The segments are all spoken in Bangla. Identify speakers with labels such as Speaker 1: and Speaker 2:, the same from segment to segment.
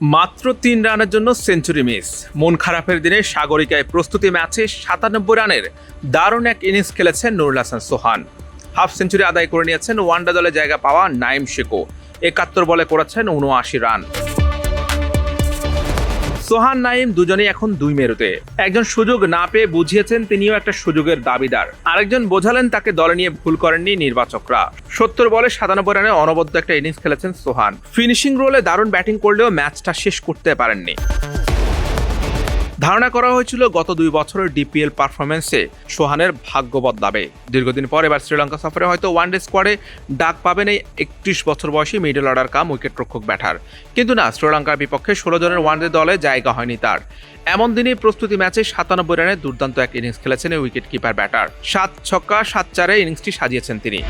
Speaker 1: মাত্র তিন রানের জন্য সেঞ্চুরি মিস। মন খারাপের দিনে সাগরিকায় প্রস্তুতি ম্যাচে সাতানব্বই রানের দারুণ এক ইনিংস খেলেছেন নুরুল হাসান সোহান। হাফ সেঞ্চুরি আদায় করে নিয়েছেন ওয়ানডে দলে জায়গা পাওয়া নাইম শেকো। একাত্তর বলে করেছেন উনআশি রান। সোহান নাইম দুজনেই এখন দুই মেরুতে। একজন সুযোগ না পেয়ে বুঝিয়েছেন তিনিও একটা সুযোগের দাবিদার। আরেকজন বোঝালেন তাকে দলে নিয়ে ভুল করেননি নির্বাচকরা। সত্তর বলে সাতানব্বই রানে অনবদ্য একটা ইনিংস খেলেছেন সোহান। ফিনিশিং রোলে দারুণ ব্যাটিং করলেও ম্যাচটা শেষ করতে পারেননি। ধারণা করা হয়েছিল গত দুই বছরের ডিপিএল পারফরমেন্সে সোহানের ভাগ্য বদলাবে দীর্ঘদিন পর এবার শ্রীলঙ্কা সফরে হয়তো ওয়ানডে স্কোয়াডে ডাক পাবেন এই একত্রিশ বছর বয়সী মিডল অর্ডার কাম উইকেট রক্ষক ব্যাটার। কিন্তু না, শ্রীলঙ্কার বিপক্ষে ষোলো জনের ওয়ানডে দলে জায়গা হয়নি তার। এমন দিনই প্রস্তুতি ম্যাচে সাতানব্বই রানে দুর্দান্ত এক ইনিংস খেলেছেন এই উইকেট কিপার ব্যাটার। সাত ছক্কা, সাত চারে ইনিংসটি সাজিয়েছেন তিনি।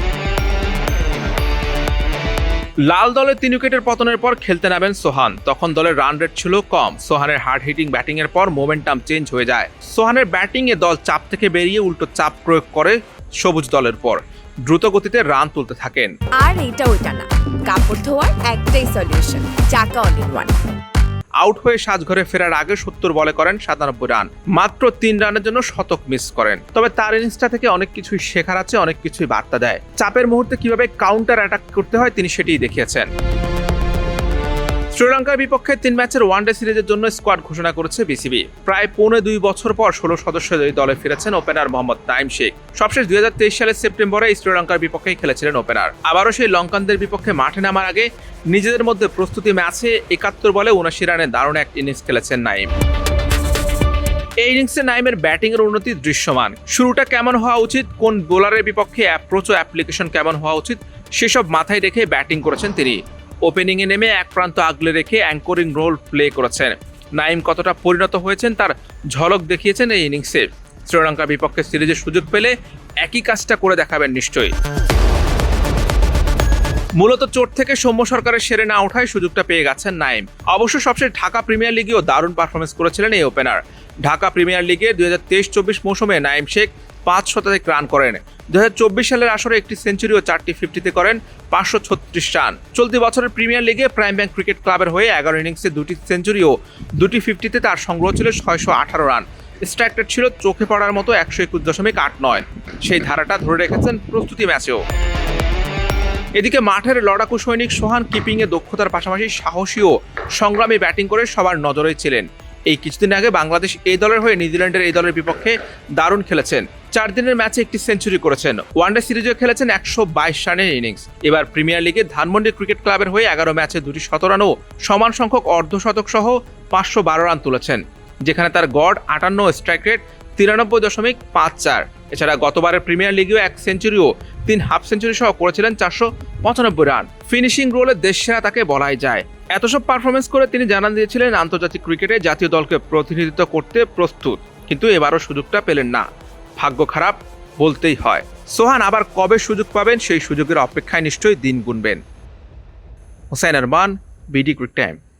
Speaker 1: লাল দলের তিন উইকেটের পতনের পর খেলতে নামেন সোহান। তখন দলের রান রেট ছিল কম। সোহানের হার্ড হিটিং ব্যাটিং এর পর মোমেন্টাম চেঞ্জ হয়ে যায়। সোহানের ব্যাটিং এ দল চাপ থেকে বেরিয়ে উল্টো চাপ প্রয়োগ করে সবুজ দলের পর। দ্রুত গতিতে রান তুলতে থাকেন।
Speaker 2: আর এটা ওইটা না। কাপড় ধোয়ার একটাই সলিউশন চাকা অল ওয়ান
Speaker 1: আউট হয়ে সাজঘরে ফেরার আগে সত্তর বলে করেন সাতানব্বই রান। মাত্র তিন রানের জন্য শতক মিস করেন। তবে তার ইনিংসটা থেকে অনেক কিছুই শেখার আছে, অনেক কিছুই বার্তা দেয়। চাপের মুহূর্তে কীভাবে কাউন্টার অ্যাটাক করতে হয় তিনি সেটিই দেখিয়েছেন। শ্রীলঙ্কার বিপক্ষে তিন ম্যাচের ওয়ানডে সিরিজের জন্য স্কোয়াড ঘোষণা করেছে বিসিবি। প্রায় পৌনে দুই বছর পর ষোলো সদস্য এই দলে ফিরেছেন ওপেনার মোহাম্মদ নাইম শেখ। সবশেষ দুই সালের সেপ্টেম্বরে শ্রীলঙ্কার বিপক্ষেই খেলেছিলেন ওপেনার। আবারও সেই লঙ্কানদের বিপক্ষে মাঠে নামার আগে নিজেদের মধ্যে প্রস্তুতি ম্যাচে একাত্তর বলে উনাশি রানে দারুণ এক ইনিংস খেলেছেন নাইম। এই ইনিংসে নাইমের ব্যাটিং এর উন্নতি দৃশ্যমান। শুরুটা কেমন হওয়া উচিত? কোন বোলারের বিপক্ষে অ্যাপ্রোচ ও অ্যাপ্লিকেশন কেমন হওয়া উচিত? সেসব মাথায় রেখে ব্যাটিং করেছেন তিনি। ওপেনিংয়ে নেমে এক প্রান্ত আগলে রেখে অ্যাঙ্করিং রোল প্লে করেছেন। নাইম কতটা পরিণত হয়েছেন তার ঝলক দেখিয়েছেন এই ইনিংসে শ্রীলঙ্কার বিপক্ষে সিরিজের সুযোগ পেলে একই কাজটা করে দেখাবেন নিশ্চয়ই। মূলত চোট থেকে সৌম্য সরকারের সেরে না ওঠায় সুযোগটা পেয়ে গেছেন নাইম। অবশ্য সবশেষ ঢাকা প্রিমিয়ার লিগেও দারুণ পারফরমেন্স করেছিলেন এই ওপেনার ঢাকা প্রিমিয়ার লিগে দুই হাজার তেইশ চব্বিশ মৌসুমে নাইম শেখ পাঁচ শতাধিক রান করেন। দু হাজার চব্বিশ সালের আসরে একটি সেঞ্চুরি ও চারটি ফিফটিতে করেন, পাঁচশো ছত্রিশ রান। চলতি বছরের প্রিমিয়ার লিগে প্রাইম ব্যাংক ক্রিকেট ক্লাবের হয়ে এগারো ইনিংসে দুটি সেঞ্চুরি ও দুটি ফিফটিতে তার সংগ্রহ ছিল ছয়শো আঠারো রান। স্ট্রাইক রেট ছিল চোখে পড়ার মতো একশো একুশ দশমিক আট নয়। সেই ধারাটা ধরে রেখেছেন প্রস্তুতি ম্যাচেও। এদিকে মাঠের লড়াকু সৈনিক সোহান কিপিংয়ে দক্ষতার পাশাপাশি সাহসী ও সংগ্রামী ব্যাটিং করে সবার নজরে ছিলেন। এই কিছুদিন আগে বাংলাদেশ এই দলের হয়ে নিউজিল্যান্ডের এই দলের বিপক্ষে দারুণ খেলেছেন। চার দিনের ম্যাচে একটি সেঞ্চুরি করেছেন। ওয়ানডে সিরিজেও খেলেছেন একশো বাইশ রানের ইনিংস। এবার প্রিমিয়ার লিগে ধানমন্ডি ক্রিকেট ক্লাবের হয়ে এগারো ম্যাচে দুটি শত রান ও সমান সংখ্যক অর্ধশতক সহ পাঁচশো বারো রান তুলেছেন, যেখানে তার গড় আটান্ন, স্ট্রাইক রেট তিরানব্বই দশমিক পাঁচ চার। এছাড়া গতবারের প্রিমিয়ার লিগেও এক সেঞ্চুরিও তিন হাফ সেঞ্চুরি সহ করেছিলেন চারশো পঁচানব্বই রান। ফিনিশিং রোলে দেশ সেরা তাকে বলাই যায়। এত সব পারফরমেন্স করে তিনি জানান দিয়েছিলেন আন্তর্জাতিক ক্রিকেটে জাতীয় দলকে প্রতিনিধিত্ব করতে প্রস্তুত। কিন্তু এবারও সুযোগটা পেলেন না। ভাগ্য খারাপ বলতেই হয়। সোহান, আবার কবে সুযোগ পাবেন সেই সুযোগের অপেক্ষায় নিশ্চয়ই দিন গুনবেন। Hossain Arman, BD Crick Time